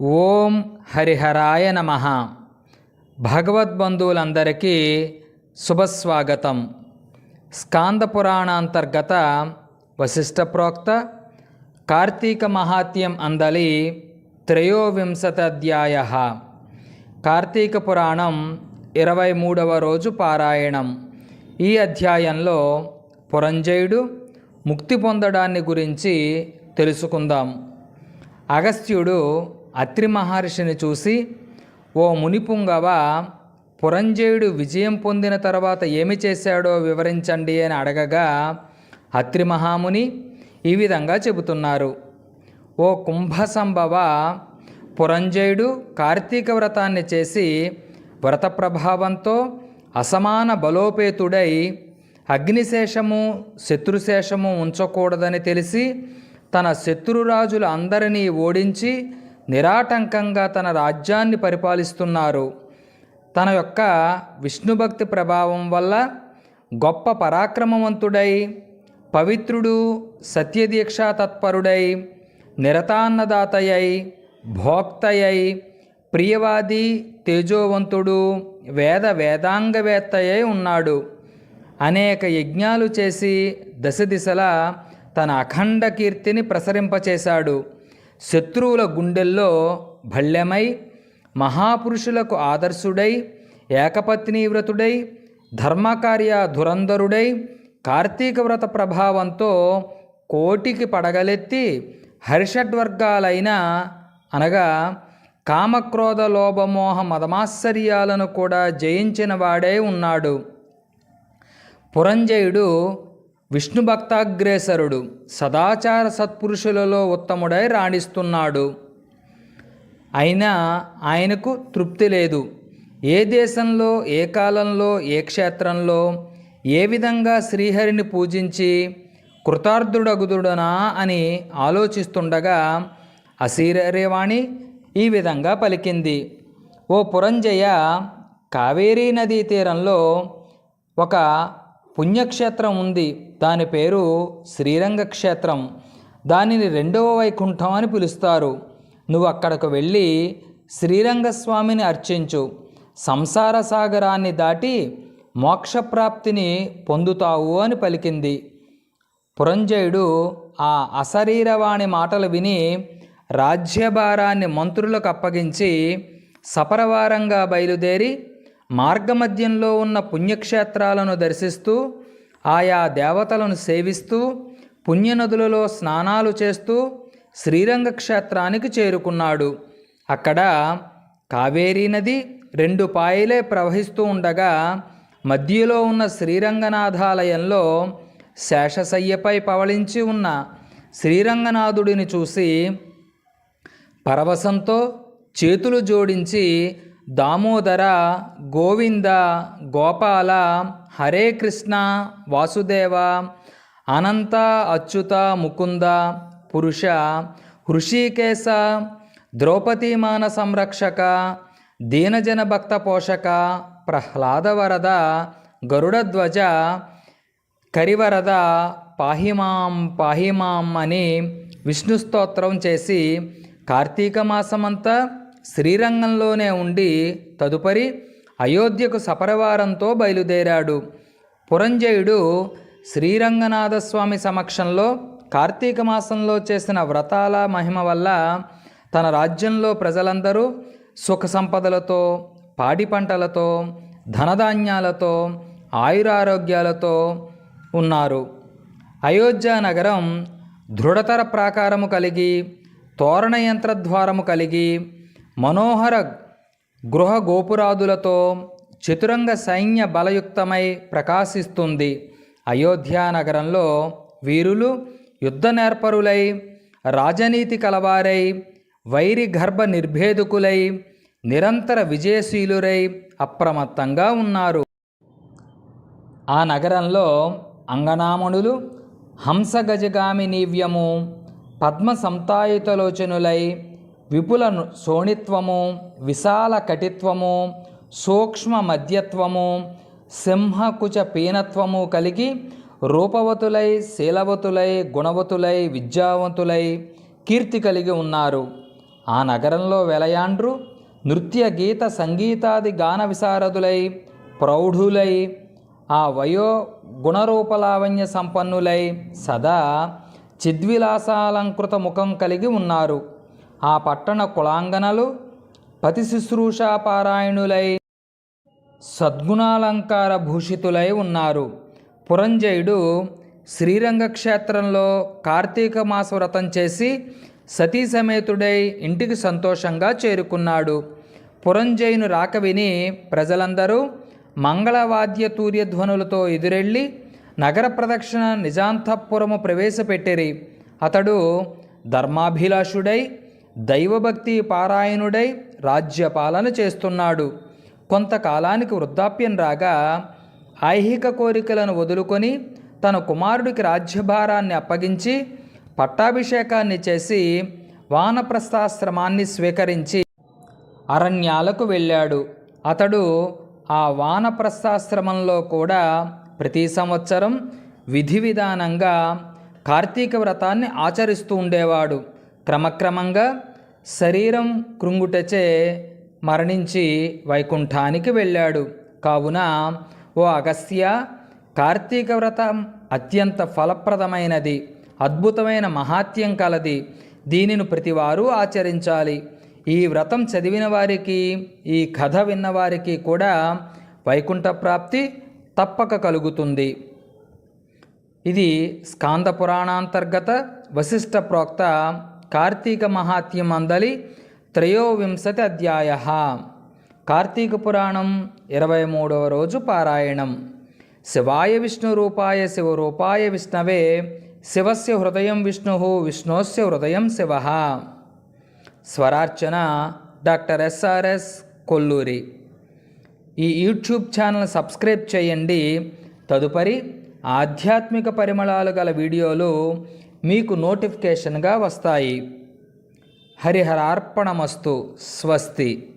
ఓం హరిహరాయ నమ. భగవద్బంధువులందరికీ శుభస్వాగతం. స్కాంద పురాణాంతర్గత వశిష్ట ప్రోక్త కార్తీక మహాత్యం అందలి త్రయోవింశతాధ్యాయ. కార్తీక పురాణం ఇరవై మూడవ రోజు పారాయణం. ఈ అధ్యాయంలో పురంజయుడు ముక్తి పొందడాన్ని గురించి తెలుసుకుందాం. అగస్త్యుడు అత్రి మహర్షిని చూసి ఓ మునిపుంగవ పురంజయుడు విజయం పొందిన తర్వాత ఏమి చేశాడో వివరించండి అని అడగగా అత్రి మహాముని ఈ విధంగా చెబుతున్నారు. ఓ కుంభసంభవ పురంజయుడు కార్తీక వ్రతాన్ని చేసి వ్రత ప్రభావంతో అసమాన బలోపేతుడై అగ్నిశేషము శత్రుశేషము ఉంచకూడదని తెలిసి తన శత్రురాజులు అందరినీ ఓడించి నిరాటంకంగా తన రాజ్యాన్ని పరిపాలిస్తున్నారు. తన యొక్క విష్ణుభక్తి ప్రభావం వల్ల గొప్ప పరాక్రమవంతుడై పవిత్రుడు సత్యదీక్షా తత్పరుడై నిరతాన్నదాతయై భోక్తయై ప్రియవాది తేజోవంతుడు వేద వేదాంగవేత్తయై ఉన్నాడు. అనేక యజ్ఞాలు చేసి దశ దిశలా తన అఖండ కీర్తిని ప్రసరింపచేశాడు. శత్రువుల గుండెల్లో భళ్ళెమై మహాపురుషులకు ఆదర్శుడై ఏకపత్ని వ్రతుడై ధర్మకార్య ధురంధరుడై కార్తీక వ్రత ప్రభావంతో కోటికి పడగలెత్తి హర్షడ్వర్గాలైన అనగా కామక్రోధ లోభమోహ మదమాశ్చర్యాలను కూడా జయించిన వాడే ఉన్నాడు. పురంజయుడు విష్ణు భక్తాగ్రేసరుడు సదాచార సత్పురుషులలో ఉత్తముడై రాణిస్తున్నాడు. అయినా ఆయనకు తృప్తి లేదు. ఏ దేశంలో ఏ కాలంలో ఏ క్షేత్రంలో ఏ విధంగా శ్రీహరిని పూజించి కృతార్థుడగుదుడనా అని ఆలోచిస్తుండగా అశీరవాణి ఈ విధంగా పలికింది. ఓ పురంజయ కావేరీ నదీ తీరంలో ఒక పుణ్యక్షేత్రం ఉంది. దాని పేరు శ్రీరంగ క్షేత్రం దానిని రెండవ వైకుంఠం అని పిలుస్తారు. నువ్వు అక్కడకు వెళ్ళి శ్రీరంగస్వామిని అర్చించు. సంసార సాగరాన్ని దాటి మోక్షప్రాప్తిని పొందుతావు అని పలికింది. పురంజయుడు ఆ అశరీరవాణి మాటలు విని రాజ్యభారాన్ని మంత్రులకు అప్పగించి సపరవారంగా బయలుదేరి మార్గమధ్యంలో ఉన్న పుణ్యక్షేత్రాలను దర్శిస్తూ ఆయా దేవతలను సేవిస్తూ పుణ్యనదులలో స్నానాలు చేస్తూ శ్రీరంగ క్షేత్రానికి చేరుకున్నాడు. అక్కడ కావేరీ నది రెండు పాయలే ప్రవహిస్తూ ఉండగా మధ్యలో ఉన్న శ్రీరంగనాథాలయంలో శేషశయ్యపై పవళించి ఉన్న శ్రీరంగనాథుడిని చూసి పరవశంతో చేతులు జోడించి దామోదర గోవింద గోపాల హరే కృష్ణ వాసుదేవ అనంత అచ్యుత ముకుంద పురుష హృషికేశ ద్రౌపదీమాన సంరక్షక దీనజన భక్త పోషక ప్రహ్లాదవరద గరుడధ్వజ కరివరద పాహిమాం పాహిమాం అని విష్ణు స్తోత్రం చేసి కార్తీక మాసమంతా శ్రీరంగంలోనే ఉండి తదుపరి అయోధ్యకు సపరవారంతో బయలుదేరాడు. పురంజయుడు శ్రీరంగనాథస్వామి సమక్షంలో కార్తీక మాసంలో చేసిన వ్రతాల మహిమ వల్ల తన రాజ్యంలో ప్రజలందరూ సుఖ సంపదలతో పాడి పంటలతో ధనధాన్యాలతో ఆయురారోగ్యాలతో ఉన్నారు. అయోధ్య నగరం దృఢతర ప్రాకారము కలిగి తోరణ యంత్రద్వారము కలిగి మనోహర గృహ గోపురాదులతో చతురంగ సైన్య బలయుక్తమై ప్రకాశిస్తుంది. అయోధ్యానగరంలో వీరులు యుద్ధ నేర్పరులై రాజనీతి కలవారై వైరి గర్భ నిర్భేదుకులై నిరంతర విజయశీలురై అప్రమత్తంగా ఉన్నారు. ఆ నగరంలో అంగనామణులు హంసగజగామి నీవ్యము పద్మ సంతాయుతలోచనులై విపుల శోణిత్వము విశాల కటిత్వము సూక్ష్మ మధ్యత్వము సింహకుచ పీనత్వము కలిగి రూపవతులై శీలవతులై గుణవతులై విద్యావంతులై కీర్తి కలిగి ఉన్నారు. ఆ నగరంలో వెలయాండ్రు నృత్య గీత సంగీతాది గాన విశారదులై ప్రౌఢులై ఆ వయో గుణరూపలావణ్య సంపన్నులై సదా చిద్విలాసాలంకృత ముఖం కలిగి ఉన్నారు. ఆ పట్టణ కులాంగనలు పతి శుశ్రూషాపారాయణులై సద్గుణాలంకార భూషితులై ఉన్నారు. పురంజయుడు శ్రీరంగ క్షేత్రంలో కార్తీక మాస వ్రతం చేసి సతీ సమేతుడై ఇంటికి సంతోషంగా చేరుకున్నాడు. పురంజయును రాక విని ప్రజలందరూ మంగళవాద్య తూర్యధ్వనులతో ఎదురెళ్ళి నగర ప్రదక్షిణ నిజాంతఃపురము ప్రవేశపెట్టిరి. అతడు ధర్మాభిలాషుడై దైవభక్తి పారాయణుడై రాజ్యపాలన చేస్తున్నాడు. కొంతకాలానికి వృద్ధాప్యం రాగా ఐహిక కోరికలను వదులుకొని తన కుమారుడికి రాజ్యభారాన్ని అప్పగించి పట్టాభిషేకాన్ని చేసి వానప్రస్థాశ్రమాన్ని స్వీకరించి అరణ్యాలకు వెళ్ళాడు. అతడు ఆ వానప్రస్థాశ్రమంలో కూడా ప్రతి సంవత్సరం విధి విధానంగా కార్తీక వ్రతాన్ని ఆచరిస్తూ ఉండేవాడు. క్రమక్రమంగా శరీరం కృంగుటచే మరణించి వైకుంఠానికి వెళ్ళాడు. కావున ఓ అగస్త్య కార్తీక వ్రతం అత్యంత ఫలప్రదమైనది అద్భుతమైన మహాత్యం కలది. దీనిని ప్రతివారు ఆచరించాలి. ఈ వ్రతం చదివిన వారికి ఈ కథ విన్నవారికి కూడా వైకుంఠ ప్రాప్తి తప్పక కలుగుతుంది. ఇది స్కాంద పురాణాంతర్గత వశిష్ట ప్రోక్త కార్తీక మహాత్యం అందలి త్రయోవింశతి అధ్యాయ. కార్తీక పురాణం ఇరవై మూడవ రోజు పారాయణం. శివాయ విష్ణు రూపాయ శివరూపాయ విష్ణవే శివస్య హృదయం విష్ణు విష్ణోస్య హృదయం Shiva. Swararchana doctor SRS Kolluri. ఈ యూట్యూబ్ ఛానల్ సబ్స్క్రైబ్ చేయండి. తదుపరి ఆధ్యాత్మిక పరిమళాలు గల వీడియోలు మీకు నోటిఫికేషన్గా వస్తాయి. హరిహరార్పణమస్తు స్వస్తి.